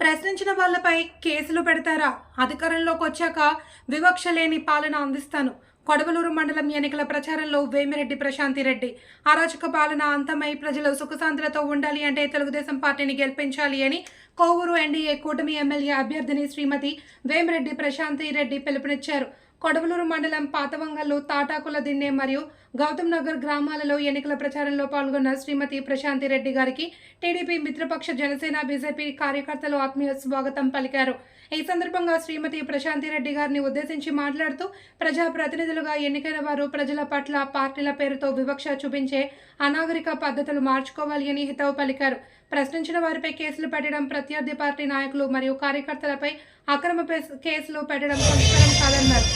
ప్రశ్నించిన వాళ్ళపై కేసులు పెడతారా? అధికారంలోకి వచ్చాక వివక్ష లేని పాలన అందిస్తాను. కొడవలూరు మండలం ఎన్నికల ప్రచారంలో వేమిరెడ్డి ప్రశాంతి రెడ్డి. అరాచక పాలన అంతమై ప్రజలు సుఖశాంతులతో ఉండాలి అంటే తెలుగుదేశం పార్టీని గెలిపించాలి అని కోవూరు ఎన్డీఏ కూటమి ఎమ్మెల్యే అభ్యర్థిని శ్రీమతి వేమిరెడ్డి ప్రశాంతి రెడ్డి పిలుపునిచ్చారు. కొడవలూరు మండలం పాతవంగల్లో తాటాకుల దిన్నె మరియు గౌతమ్ నగర్ గ్రామాలలో ఎన్నికల ప్రచారంలో పాల్గొన్న శ్రీమతి ప్రశాంతి రెడ్డి గారికి టీడీపీ మిత్రపక్ష జనసేన బీజేపీ కార్యకర్తలు ఆత్మీయ స్వాగతం పలికారు. ఈ సందర్భంగా శ్రీమతి ప్రశాంతి రెడ్డి గారిని ఉద్దేశించి మాట్లాడుతూ ప్రజా ప్రతినిధులుగా ఎన్నికైన వారు ప్రజల పట్ల పార్టీల పేరుతో వివక్ష చూపించే అనాగరిక పద్ధతులు మార్చుకోవాలి అని హితవు పలికారు. ప్రశ్నించిన వారిపై కేసులు పెట్టడం ప్రత్యర్థి పార్టీ నాయకులు మరియు కార్యకర్తలపై అక్రమ పేస్- కేసులు పెట్టడం సంస్కారం కాదన్నారు.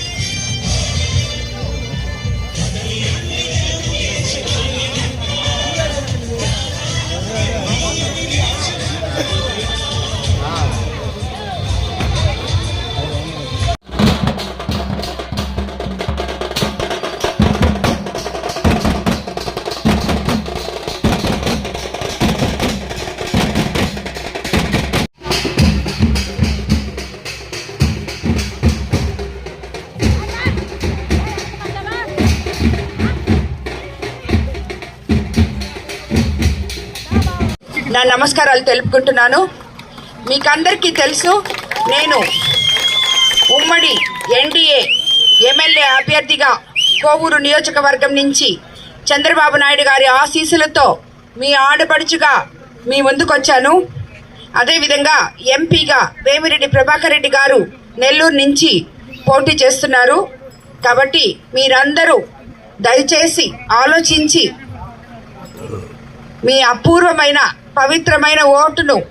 నా నమస్కారాలు తెలుపుకుంటున్నాను. మీకందరికీ తెలుసు నేను ఉమ్మడి ఎన్డీఏ ఎమ్మెల్యే అభ్యర్థిగా కోవూరు నియోజకవర్గం నుంచి చంద్రబాబు నాయుడు గారి ఆశీస్సులతో మీ ఆడపడుచుగా మీ ముందుకొచ్చాను. అదేవిధంగా ఎంపీగా వేమిరెడ్డి ప్రభాకర్ రెడ్డి గారు నెల్లూరు నుంచి పోటీ చేస్తున్నారు. కాబట్టి మీరందరూ దయచేసి ఆలోచించి మీ అపూర్వమైన పవిత్రమైన ఓటును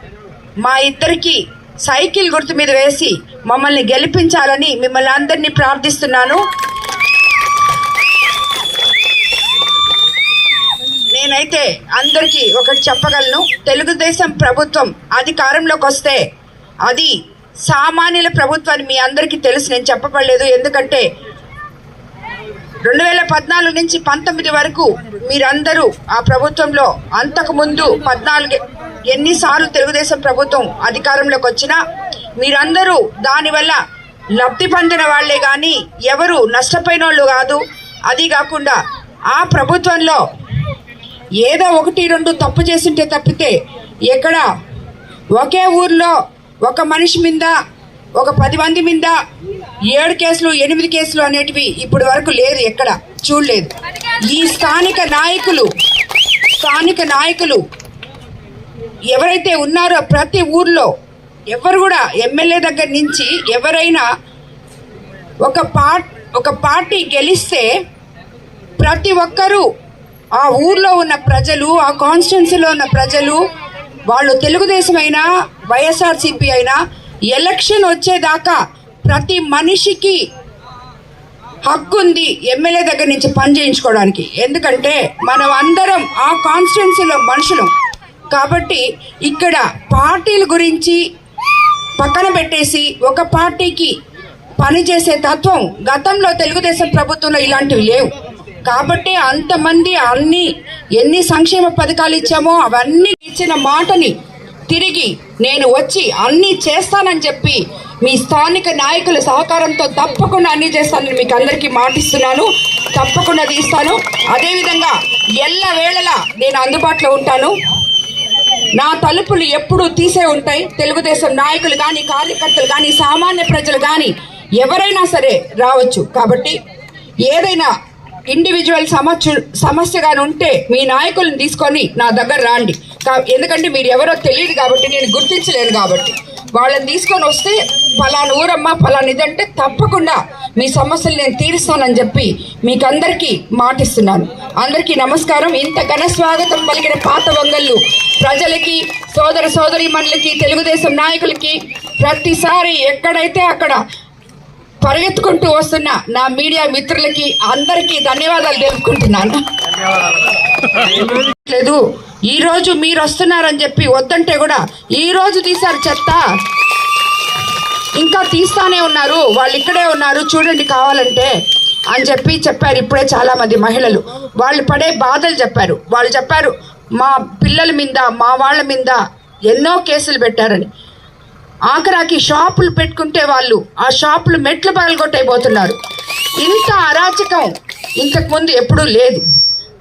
మా ఇద్దరికి సైకిల్ గుర్తు మీద వేసి మమ్మల్ని గెలిపించాలని మిమ్మల్ని అందరినీ ప్రార్థిస్తున్నాను. నేనైతే అందరికీ ఒకటి చెప్పగలను. తెలుగుదేశం ప్రభుత్వం అధికారంలోకి వస్తే అది సామాన్యుల ప్రభుత్వాన్ని మీ అందరికీ తెలుసు. నేను చెప్పబడలేదు. ఎందుకంటే రెండు వేల పద్నాలుగు నుంచి పంతొమ్మిది వరకు మీరందరూ ఆ ప్రభుత్వంలో అంతకుముందు పద్నాలుగు ఎన్నిసార్లు తెలుగుదేశం ప్రభుత్వం అధికారంలోకి వచ్చినా మీరందరూ దానివల్ల లబ్ధి పొందిన వాళ్ళే కానీ ఎవరు నష్టపోయిన వాళ్ళు కాదు. అది కాకుండా ఆ ప్రభుత్వంలో ఏదో ఒకటి రెండు తప్పు చేసింటే తప్పితే ఎక్కడ ఒకే ఊర్లో ఒక మనిషి మీద ఒక పది మంది మీద ఏడు కేసులు ఎనిమిది కేసులు అనేటివి ఇప్పటి వరకు లేదు ఎక్కడ. చూడలేదు. ఈ స్థానిక నాయకులు స్థానిక నాయకులు ఎవరైతే ఉన్నారో ప్రతి ఊర్లో ఎవరు కూడా ఎమ్మెల్యే దగ్గర నుంచి ఎవరైనా ఒక పార్ట్ ఒక పార్టీ గెలిస్తే ప్రతి ఒక్కరూ ఆ ఊర్లో ఉన్న ప్రజలు ఆ కాన్స్టిట్యున్సీలో ఉన్న ప్రజలు వాళ్ళు తెలుగుదేశం అయినా వైఎస్ఆర్సీపీ అయినా ఎలక్షన్ వచ్చేదాకా ప్రతి మనిషికి హక్కు ఉంది ఎమ్మెల్యే దగ్గర నుంచి పని చేయించుకోవడానికి. ఎందుకంటే మనం అందరం ఆ కాన్స్టిట్యున్సీలో మనుషులు. కాబట్టి ఇక్కడ పార్టీల గురించి పక్కన పెట్టేసి ఒక పార్టీకి పనిచేసే తత్వం గతంలో తెలుగుదేశం ప్రభుత్వంలో ఇలాంటివి లేవు. కాబట్టి అంతమంది అన్ని ఎన్ని సంక్షేమ పథకాలు ఇచ్చామో అవన్నీ ఇచ్చిన మాటని తిరిగి నేను వచ్చి అన్నీ చేస్తానని చెప్పి మీ స్థానిక నాయకుల సహకారంతో తప్పకుండా అన్ని చేస్తానని మీకు అందరికీ మాటిస్తున్నాను. తప్పకుండా తీస్తాను. అదేవిధంగా ఎల్ల వేళలా నేను అందుబాటులో ఉంటాను. నా తలుపులు ఎప్పుడూ తీసే ఉంటాయి. తెలుగుదేశం నాయకులు కానీ కార్యకర్తలు కానీ సామాన్య ప్రజలు కానీ ఎవరైనా సరే రావచ్చు. కాబట్టి ఏదైనా ఇండివిజువల్ సమస్య సమస్య కానీ ఉంటే మీ నాయకులను తీసుకొని నా దగ్గర రాండి. ఎందుకంటే మీరు ఎవరో తెలియదు కాబట్టి నేను గుర్తించలేను కాబట్టి. వాళ్ళని తీసుకొని వస్తే ఫలానా ఊరమ్మ ఫలానా ఇదంటే తప్పకుండా మీ సమస్యలు నేను తీరుస్తానని చెప్పి మీకు అందరికీ మాటిస్తున్నాను. అందరికీ నమస్కారం. ఇంత ఘన స్వాగతం పలికిన పాత వంగళ్ళు ప్రజలకి సోదర సోదరి తెలుగుదేశం నాయకులకి ప్రతిసారి ఎక్కడైతే అక్కడ పరిగెత్తుకుంటూ వస్తున్న నా మీడియా మిత్రులకి అందరికీ ధన్యవాదాలు తెలుపుకుంటున్నాను. లేదు. ఈరోజు మీరు వస్తున్నారని చెప్పి వద్దంటే కూడా ఈరోజు తీశారు చెత్త. ఇంకా తీస్తానే ఉన్నారు. వాళ్ళు ఇక్కడే ఉన్నారు. చూడండి కావాలంటే అని చెప్పి చెప్పారు ఇప్పుడే చాలామంది మహిళలు. వాళ్ళు పడే బాధలు చెప్పారు. వాళ్ళు చెప్పారు మా పిల్లల మీద మా వాళ్ళ మీద ఎన్నో కేసులు పెట్టారని. ఆఖరాకి షాపులు పెట్టుకుంటే వాళ్ళు ఆ షాపులు మెట్లు పగలగొట్టైపోతున్నారు. ఇంత అరాచకం ఇంతకుముందు ఎప్పుడూ లేదు.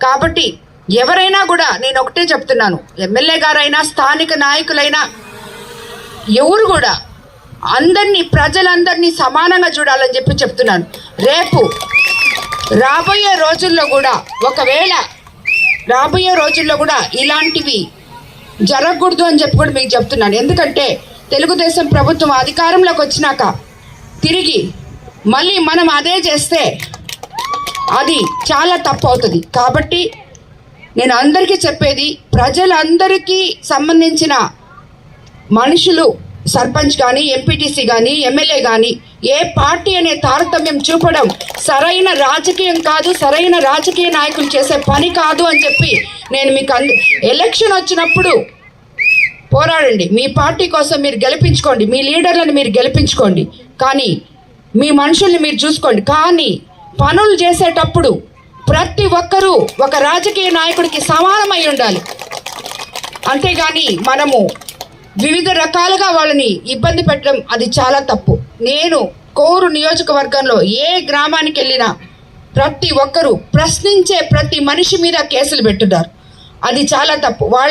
కాబట్టి ఎవరైనా కూడా నేను ఒకటే చెప్తున్నాను ఎమ్మెల్యే గారైనా స్థానిక నాయకులైనా ఎవరు కూడా అందరినీ ప్రజలందరినీ సమానంగా చూడాలని చెప్పి చెప్తున్నాను. రేపు రాబోయే రోజుల్లో కూడా ఒకవేళ రాబోయే రోజుల్లో కూడా ఇలాంటివి జరగకూడదు అని చెప్పి కూడా మీకు చెప్తున్నాను. ఎందుకంటే తెలుగుదేశం ప్రభుత్వం అధికారంలోకి వచ్చినాక తిరిగి మళ్ళీ మనం అదే చేస్తే అది చాలా తప్పు అవుతుంది. కాబట్టి నేను అందరికీ చెప్పేది ప్రజలందరికీ సంబంధించిన మనుషులు సర్పంచ్ కానీ ఎంపీటీసీ కానీ ఎమ్మెల్యే కానీ ఏ పార్టీ అనే తారతమ్యం చూపడం సరైన రాజకీయం కాదు సరైన రాజకీయ నాయకులు చేసే పని కాదు అని చెప్పి నేను మీకు అందు ఎలక్షన్ వచ్చినప్పుడు పోరాడండి. మీ పార్టీ కోసం మీరు గెలిపించుకోండి. మీ లీడర్లను మీరు గెలిపించుకోండి. కానీ మీ మనుషుల్ని మీరు చూసుకోండి. కానీ పనులు చేసేటప్పుడు ప్రతి ఒక్కరూ ఒక రాజకీయ నాయకుడికి సమానమై ఉండాలి. అంతేగాని మనము వివిధ రకాలుగా వాళ్ళని ఇబ్బంది పెట్టడం అది చాలా తప్పు. నేను కోరు నియోజకవర్గంలో ఏ గ్రామానికి వెళ్ళినా ప్రతి ఒక్కరూ ప్రశ్నించే ప్రతి మనిషి మీద కేసులు పెట్టున్నారు అది చాలా తప్పు. వాళ్ళు